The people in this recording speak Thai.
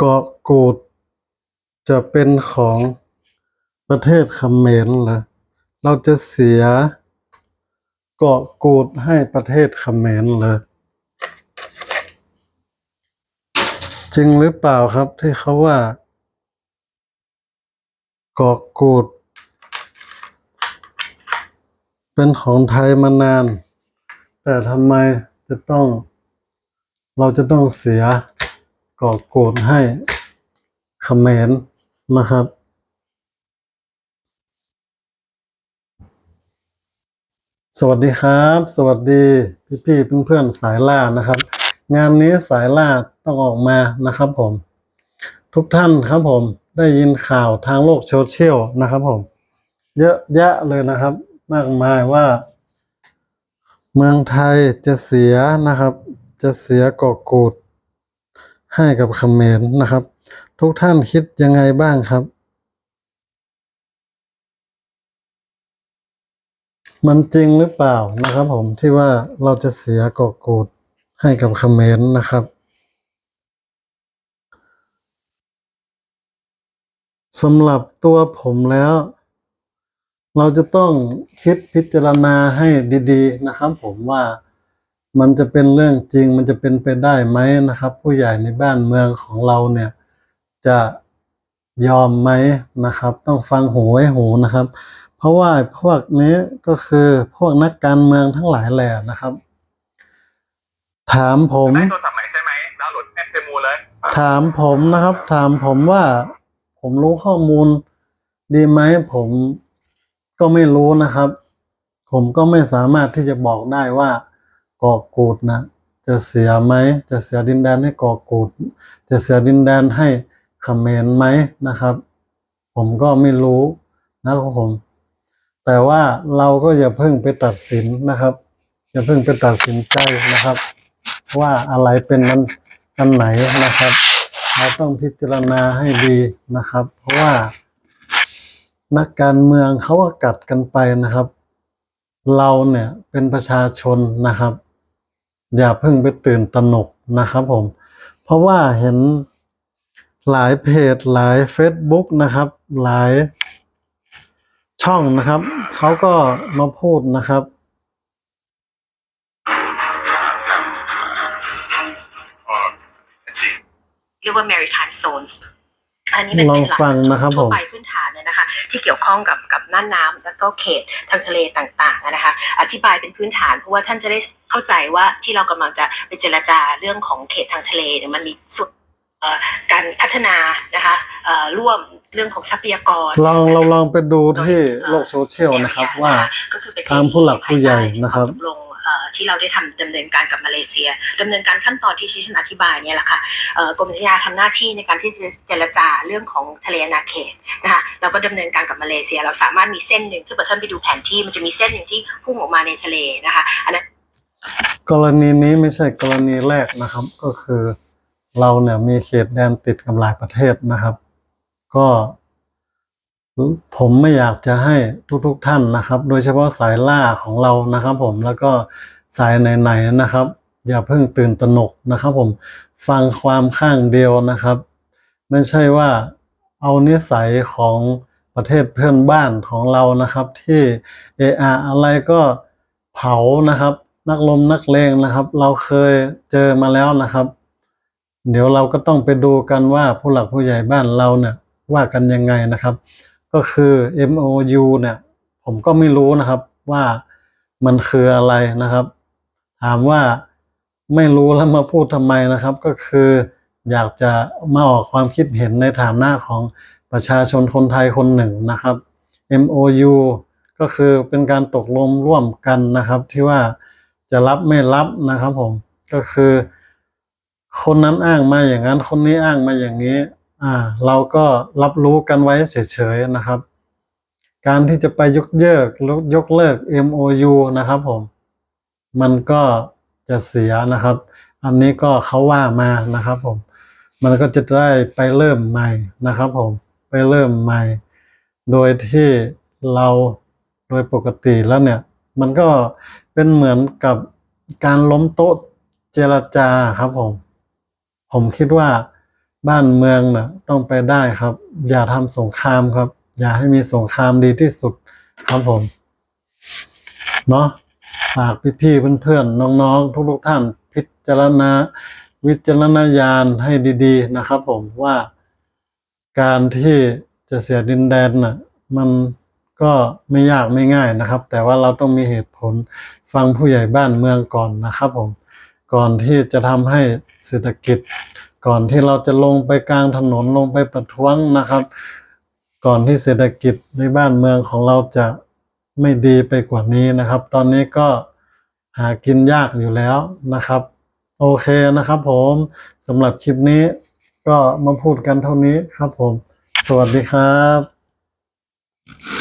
เกาะกูด จะเป็นของประเทศเขมรเหรอเราจะเสียเกาะกูดให้ประเทศเขมรเหรอจริงหรือเปล่าครับที่เขาว่าเกาะกูด เป็นของไทยมานาน แต่ทำไมจะต้อง เราจะต้องเสีย กาะกูดให้เขมรนะครับ สวัสดีครับ สวัสดีพี่ๆเพื่อนๆสายล่านะครับ งานนี้สายล่าต้องออกมานะครับผม ทุกท่านครับผมได้ยินข่าวทางโลกโซเชียลนะครับผม เยอะแยะเลยนะครับ มากมายว่า เมืองไทยจะเสียนะครับ จะเสียกาะกูด ให้กับเมรนะครับ ทุกท่านคิดยังไงบ้างครับ มันจริงหรือเปล่านะครับ ผมที่ว่าเราจะเสียกาะกูดให้กับเมรนะครับสำหรับตัวผมแล้ว เราจะต้องคิดพิจารณาให้ดี ๆ นะครับ ผมว่า มันจะเป็นเรื่องจริง มันจะเป็นไปได้ไหมนะครับ ผู้ใหญ่ในบ้านเมืองของเราเนี่ย จะยอมไหมนะครับ ต้องฟังหูไว้หูนะครับ เพราะว่าพวกนี้ก็คือพวกนักการเมืองทั้งหลายแหละนะครับ ถามผมได้โทรศัพท์ใหม่ใช่ไหมดาวน์โหลดแอปเทมูเลย ถามผมนะครับ ถามผมว่าผมรู้ข้อมูลดีไหมผมก็ไม่รู้นะครับ ผมก็ไม่สามารถที่จะบอกได้ว่าเกาะกูดนะจะเสียไหมจะเสียดินแดนให้เกาะกูด จะเสียดินแดนให้เขมรไหมนะครับ ผมก็ไม่รู้นะครับผม แต่ว่าเราก็อย่าเพิ่งไปตัดสินนะครับ อย่าเพิ่งไปตัดสินใจนะครับ ว่าอะไรเป็นนั้นอันไหนนะครับ เราต้องพิจารณาให้ดีนะครับ เพราะว่า นักการเมืองเขาก็กัดกันไปนะครับ เราเนี่ยเป็นประชาชนนะครับ อย่าเพิ่งไปตื่นตระหนกนะครับผม เพราะว่าเห็นหลายเพจหลาย Facebook นะครับ หลายช่องนะครับ เขาก็มาพูดนะครับ เรียกว่า maritime zones อันนี้เป็นลองเป็นหลักฟังนะครับทั่วผมไปพื้นฐานเลยนะคะ ที่เกี่ยวข้องกับกับน่านน้ำแล้วก็เขตทางทะเลต่างๆนะคะ อธิบายเป็นพื้นฐานเพราะว่าท่านจะได้เข้าใจว่าที่เรากำลังจะไปเจรจาเรื่องของเขตทางทะเลเนี่ยมันมีสุดเอ่อการพัฒนานะคะเอ่อร่วมเรื่องของทรัพยากร ลองเราลองไปดูที่โลกโซเชียลนะครับว่าก็คือเป็นตามผู้หลักผู้ใหญ่นะครับวามตกลงเอ่อ ที่เราได้ทำดำเนินการกับมาเลเซียดำเนินการขั้นตอนที่ที่ท่านอธิบายเนี่ยแหละค่ะกรมอุทยานทำหน้าที่ในการที่จะเจรจาเรื่องของทะเลอาเขตนะคะเราก็ดำเนินการกับมาเลเซีย เราสามารถมีเส้นหนึ่งถ้าเกิดท่านไปดูแผนที่มันจะมีเส้นหนึ่งที่พุ่งออกมาในทะเลนะคะอันนั้นกรณีนี้ไม่ใช่กรณีแรกนะครับ ก็คือเราเนี่ยมีเขตแดนติดกับหลายประเทศนะครับ ก็ ผมไม่อยากจะให้ทุกๆท่านนะครับ โดยเฉพาะสายล่าของเรานะครับ ผมแล้วก็สายไหนๆนะครับ อย่าเพิ่งตื่นตระหนกนะครับ ผมฟังความข้างเดียวนะครับ ไม่ใช่ว่าเอานิสัยของประเทศเพื่อนบ้านของเรานะครับ ที่เออะอะไรก็เผานะครับ นักลมนักเลงนะครับ เราเคยเจอมาแล้วนะครับ เดี๋ยวเราก็ต้องไปดูกันว่าผู้หลักผู้ใหญ่บ้านเราเนี่ยว่ากันยังไงนะครับ ก็คือ MOU เนี่ย ผมก็ไม่รู้นะครับว่ามันคืออะไรนะครับ ถามว่าไม่รู้แล้วมาพูดทำไมนะครับ ก็คืออยากจะมาออกความคิดเห็นในฐานะของประชาชนคนไทยคนหนึ่งนะครับ MOU ก็คือเป็นการตกลงร่วมกันนะครับ ที่ว่าจะรับไม่รับนะครับผมก็คือ คนนั้นอ้างมาอย่างนั้น คนนี้อ้างมาอย่างนี้ อ่าเราก็รับรู้กันไว้เฉยๆนะครับ การที่จะไปยกเลิกยกเลิก MOU นะครับผม มันก็จะเสียนะครับ อันนี้ก็เขาว่ามานะครับผม มันก็จะได้ไปเริ่มใหม่นะครับผม ไปเริ่มใหม่ โดยที่เราโดยปกติแล้วเนี่ย มันก็เป็นเหมือนกับการล้มโต๊ะเจรจาครับผม ผมคิดว่า บ้านเมืองน่ะต้องไปได้ครับ อย่าทำสงครามครับ อย่าให้มีสงครามดีที่สุดครับผม เนาะฝากพี่ๆเพื่อนๆน้องๆ ทุกๆท่านพิจารณาวิจารณญาณให้ดีๆนะครับผมว่าการที่จะเสียดินแดนน่ะมันก็ไม่ยากไม่ง่ายนะครับ แต่ว่าเราต้องมีเหตุผลฟังผู้ใหญ่บ้านเมืองก่อนนะครับผมก่อนที่จะทำให้เศรษฐกิจ ก่อนที่เราจะลงไปกลางถนนลงไปประท้วงนะครับ ก่อนที่เศรษฐกิจในบ้านเมืองของเราจะไม่ดีไปกว่านี้นะครับ ตอนนี้ก็หากินยากอยู่แล้วนะครับ โอเคนะครับผมสำหรับคลิปนี้ก็มาพูดกันเท่านี้ครับผม สวัสดีครับ